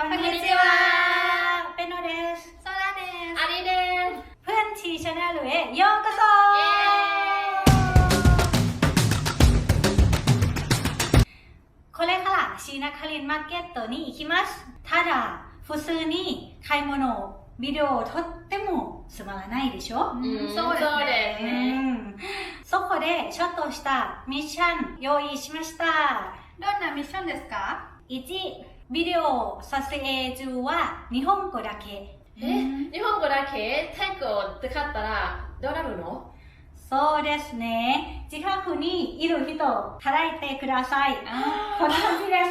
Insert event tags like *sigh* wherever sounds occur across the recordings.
こんにちはเป็นโนเดส โซล่าเดส อาริเดน เพื่อนทีชาแนลへようこそこれからシーナカリンマーケットに行きますただ普通に買い物ビデオを撮ってもつまらないでしょ、 อืม そうですね そうですね うんそこでちょっとしたミッション用意しましたどんなミッションですか1 ビデオ撮影中は日本語だけ。え日本語だけタイ語を使ったらどうなるの？そうですね。近くにいる人払ってください。こんな感じで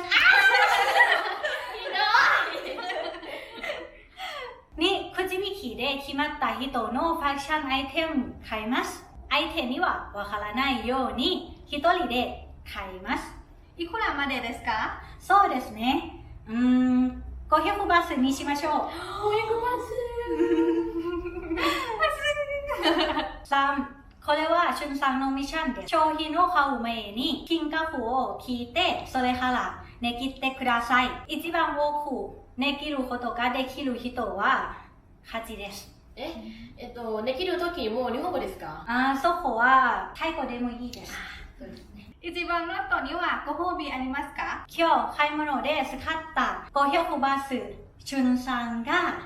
す。にくじ引きで決まった人のファッションアイテム買います。相手にはわからないように一人で買います。いくらまでですか？そうですねうーん500バスにしましょう。3これは春さんのミッションです。商品を買う前に金額を聞いてそれから値切ってください。一番多く値切ることができる人は勝ちです。ええっとできる時も日本語ですか？あーそこはタイ語でもいいです一番の人にはご褒美ありますか？今日買い物で使った500バス春さんが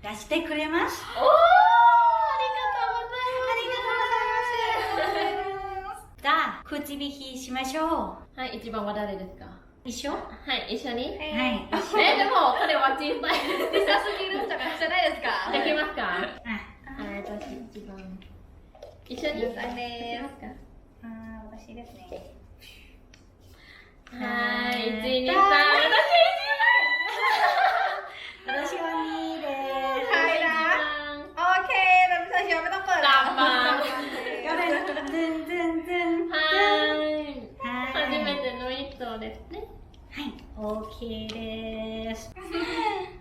出してくれます。おーありがとうございます。じゃあくじ引きしましょう。はい一番は誰ですか？一緒？ははい一緒に？い。えでもこれは小さい。小さすぎるんじゃないですか？できますか？あはい私一番。一緒に。小さいです。あー私ですねはい、はい一二三、私は2でใครนะ โอเคแบบเธอเชียวไม่ต้องเปิด ตามมา すズンズンズンはい、は初めての一頭ですね。はい OK です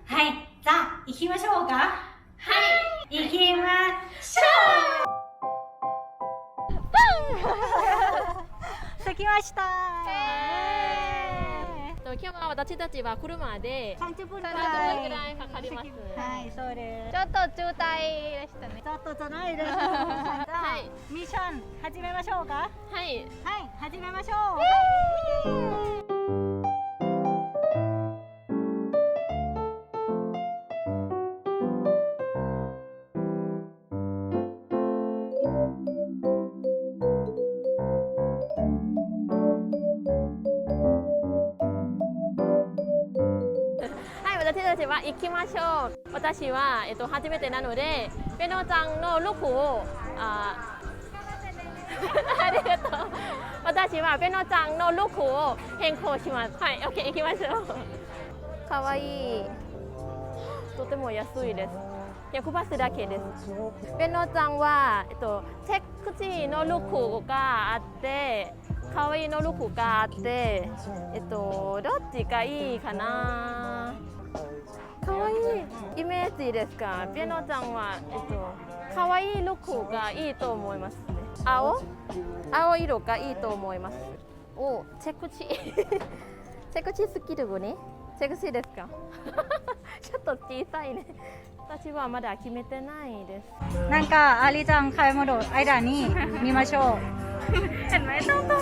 はいじゃあ行きましょうかはい、行きましょう*laughs* 着きました 私たちは車で30分ぐら30分いかかります。はいそうです。ちょっと渋滞でしたね。ちょっとじゃないです。*laughs* はい。ミッション始めましょうか。はい、はい始めましょうたちは行きましょう。私はえっと初めてなので、ベノちゃんのロゴをあ *laughs* ありがとう。私はベノちゃんのロゴを変更します。はい、オッケー行きましょう。可愛いい。とても安いです。100バスだけです。ベノちゃんは、えっと、チェックチーのロゴがあって、可愛いのロゴがあって、えっと、どっちがいいかなかわいいイメージですか？ピアノちゃんは、えっと、かわいいロコがいいと思いますね。青？青色がいいと思います。おチェクチチェクチスキルね。チェクチですか？*laughs* ちょっと小さいね。私はまだ決めてないです。なんかアリちゃん買い物の間に見ましょう。*laughs* あห็นไหมต้องต้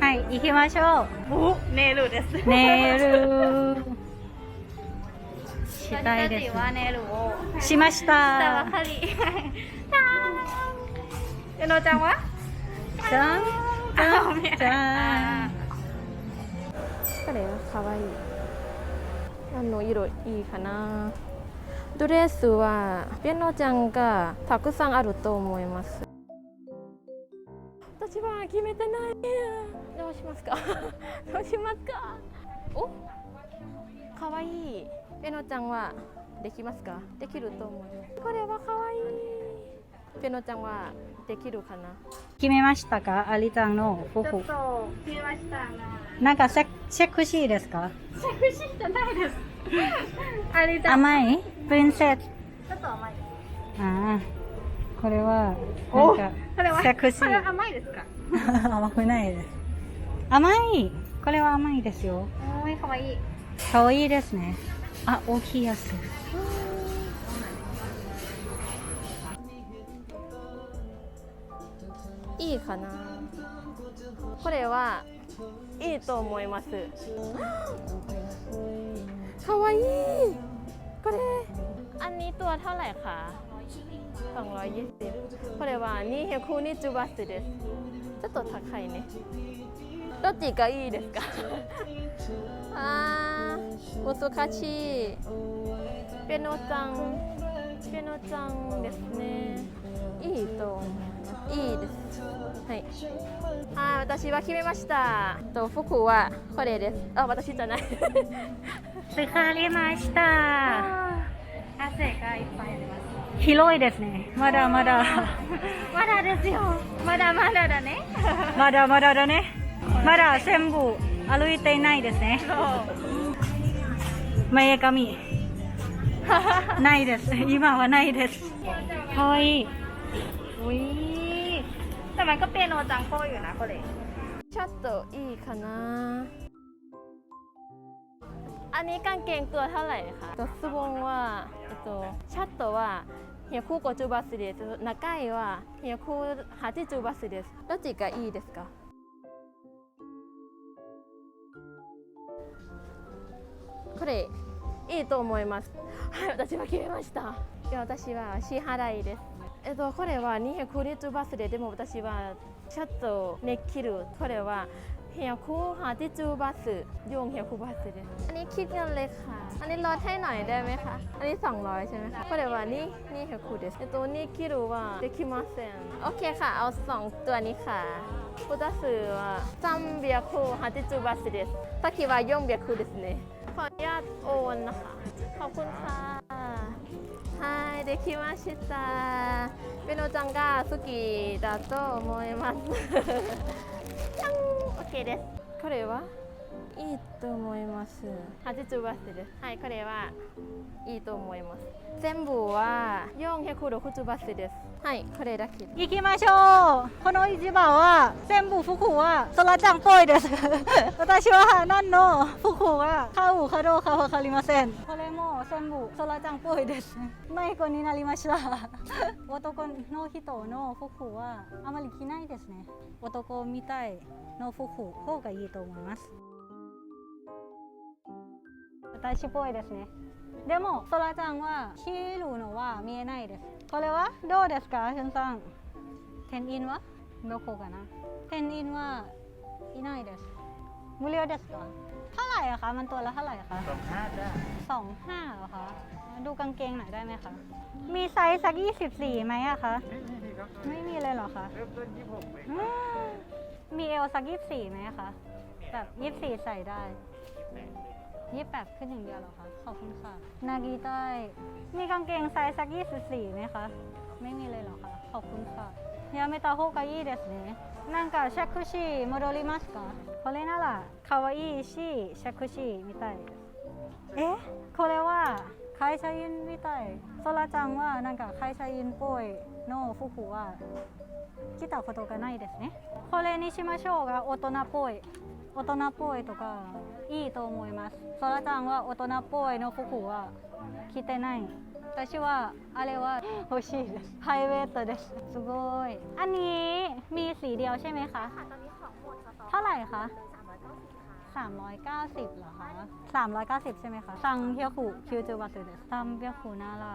はい行きましょおネイルです。うネイル。したいで私たちはネイルを。すしまししたばたかり。เのちゃんは？じゃん。じゃん。じゃん。これかわい。い。何の色いいかな。ドレスはピアノちゃんがたくさんあると思います私は決めてないどうしますか？*laughs* どうしますか？お？かわい。いピアノちゃんはできますか？できると思います。これはかわい。いピアノちゃんはできるかな？決めましたか？アリちゃんの。服ちょっと見ましたな。なんかセセクシーですか？セクシーじゃないです。*laughs* 甘い？プリンセス。ちょっと甘い。ああこれはなんかこれはセクシこれー甘いですか*laughs* 甘くないです 甘いこれは甘いですよおーいかわいいかわいいですねあ大きいやついいかなこれはいいと思いますかわいいこれอันนี้ตัวเท่าไหร่คะ 220これはニヘクニチュバスです。ちょっと高いね。どっちがいいですか？*laughs* あー難しい。ペノちゃん。ペノちゃんですね。いいと思います。いいです。はい。はい私は決めました。と服はこれです。あ私じゃない。スカりました。汗がいっぱいあります広いですねまだまだまだですよまだまだだねまだまだだねまだ全部歩いていないですね前髪ないです今はないですかわいい อุ้ยแต่มันก็เปียโนจังโก้อยู่นะโคเล ちょっといいかなอันนี้กางเกงตัวเท่าไหร่คะตัวสบงว่าえっとシャッ トは150バスです。中身は180バスです。どっちがいいですか？これいいと思います。はい私は決めました。で私は支払いです。えっとこれは290バスででも私はシャットネッキルこれは 180バス400バスですอันนี้คิดเงินเลยค่ะ อันนี้ลดให้หน่อยได้ไหมคะ อันนี้ 200 ใช่ไหมคะこれはนี่นี่100ですえっとนี่คิดว่าできませんโอเคค่ะ เอา 2 ตัวนี้ค่ะพุทธสื่อว่า380バスですさっきは400ですねขออนุญาตโอนนะคะ ขอบคุณค่ะはい、できました。ペノちゃんが好きだと思います。 OK です。彼は？いいと思います。80バスです。はい、これはいいと思います。全部は460バスです。はい、これだけ。行きましょうこの市場は全部服はソラちゃんっぽいです *laughs* 私は何の服は買うかどうかわかりませんこれも全部ソラちゃんっぽいです迷子になりました *laughs* 男の人の服はあまり着ないですね男みたいの服方がいいと思います私っぽいですねでもソラちゃんは着るのは見えないですこれはどうですかしゅんさんテンインはどこかなテンインはいないです無料ですかเท่าไหร่อะคะมันตัวละเท่าไหร่อะคะสองห้าจ้ะสองห้าเหรอคะดูกางเกงหน่อยได้ไหมคะมีไซส์สักยี่สิบสี่ไหมอะคะไม่มีเลยเหรอคะเริ่มต้นยี่สิบหกมีเอลสักยี่สิบสี่ไหมอะคะแบบยี่สิบสี่ใส่ได้ ยี่สิบแปดขึ้นอย่างเดียวเหรอคะขอบคุณค่ะ นากีใต้มีกางเกงไซส์สักยี่สิบสี่ไหมคะ ไม่มีเลยเหรอคะ ขอบคุณค่ะやめた方がいいですねなんかセクシー戻りますかこれなら可愛いしセクシーみたいですえこれは会社員みたいソラちゃんはなんか会社員っぽいの服は着たことがないですねこれにしましょうが大人っぽい 大人っぽいとかいいと思いますソラちゃんは大人っぽいの服は着てない私はあれは欲しいですハイウェイトですすごいอันนี้มีสีเดียวใช่ไหมคะ ค่ะตอนนี้ของหมดค่ะต่อ เท่าไหร่คะ 390เหรอคะ390 ใช่ไหมคะซังเฮียคูคิวจูวาสึเดะซัมเฮียคูน่าล่ะ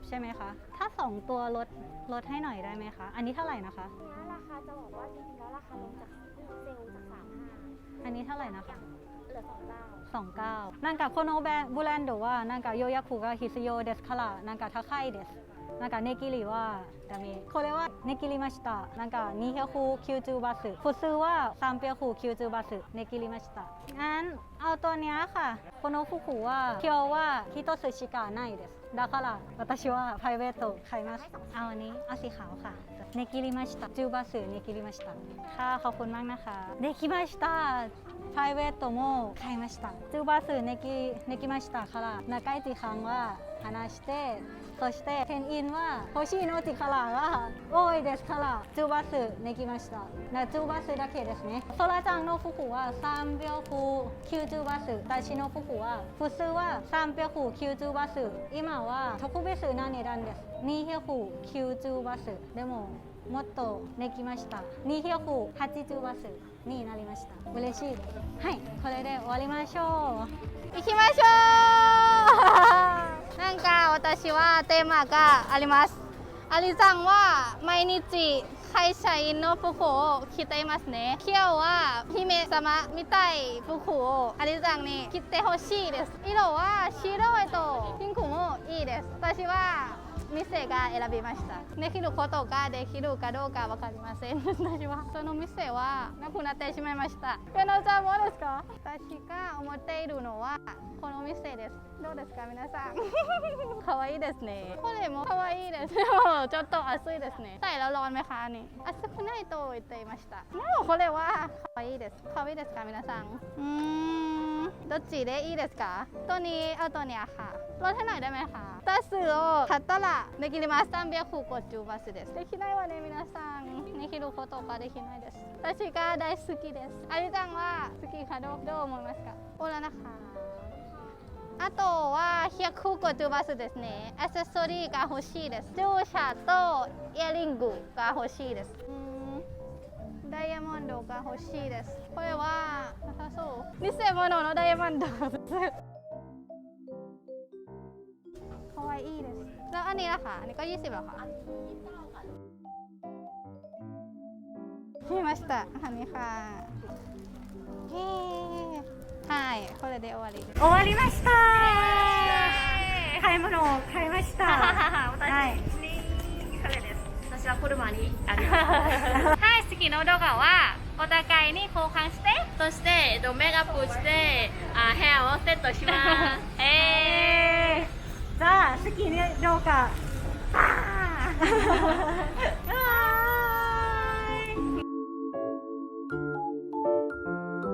390 ใช่ไหมคะ ถ้า 2 ตัวลดลดให้หน่อยได้ไหมคะ อันนี้เท่าไหร่นะคะนี้ราคาจะบอกว่าจริงๆแล้วราคาลงจากเซลจากสามห้าอันนี้เท่าไหร่นะคะ เหลืสองเก้า29 นางกะโคโนแบนบูแลนโดวานางกะโยยาคุกะฮิซโยเดสคาระนางกะทาไคเดส なんか値切りはダメこれは値切りましたなんか290バス普通は390バス値切りましたงั้นเอาตัวเนี้ยค่ะこの服は今日は一つしかないですだから私はプライベート買いますเอาอันนี้เอาสีขาวค่ะ値切りました10バス値切りましたค่ะขอบคุณมากนะคะできましたプライベートも買いました10バス値切値切りましたから長い時間は話して そして店員は欲しいの力が多いですから10バスできました。な10バスだけですね。ソラちゃんの服は390バス。私の服は普通は390バス。今は特別な値段です。290バス。でももっとできました。280バス。になりました。嬉しい。ですはい。これで終わりましょう。行きましょう。なんか私はテーマがありますアリさんは毎日会社員の服を着ていますね。今日は姫様みたい服をアリさんに着てほしいです。色は白いとピンクもいいです。私は店が選びましたできることができるかどうかわかりません*laughs* 私はその店はなくなってしまいましたペノちゃんもですか私が思っているのはこの店ですどうですか皆さん*laughs* 可愛いですねこれも可愛いです*laughs* でもちょっと暑いですねใส่แล้วร้อนไหมคะนี่暑くないと言っていましたでもこれは可愛いです可愛いですか皆さんうーんどっちでいいですかตัวนี้เอาตัวเนี้ยค่ะลดให้หน่อยได้ไหมคะタ スを買ったらできます三百五十バスですできないわね皆さん。できることができないです私が大好きですあゆさん。は好きかどうどう思いますかおらなかあとは百五十バスですねアセソリーが欲しいです乗車とイヤリングが欲しいですダイヤモンドが欲しいですこれはなさそう偽物のダイヤモンドかわいいですแล้วอันนี้ล่ะคะอันนี้ก็ 20เหรอคะ見ましたอันนี้ค่ะเฮ้はいこれで終わりです終わりました買い物を買いましたはい私は車にありまはい、次の動画はお互いに交換してすそしてえっとメイクアップしてあヘアをセットしますえー、 じゃあ好きにどうかあー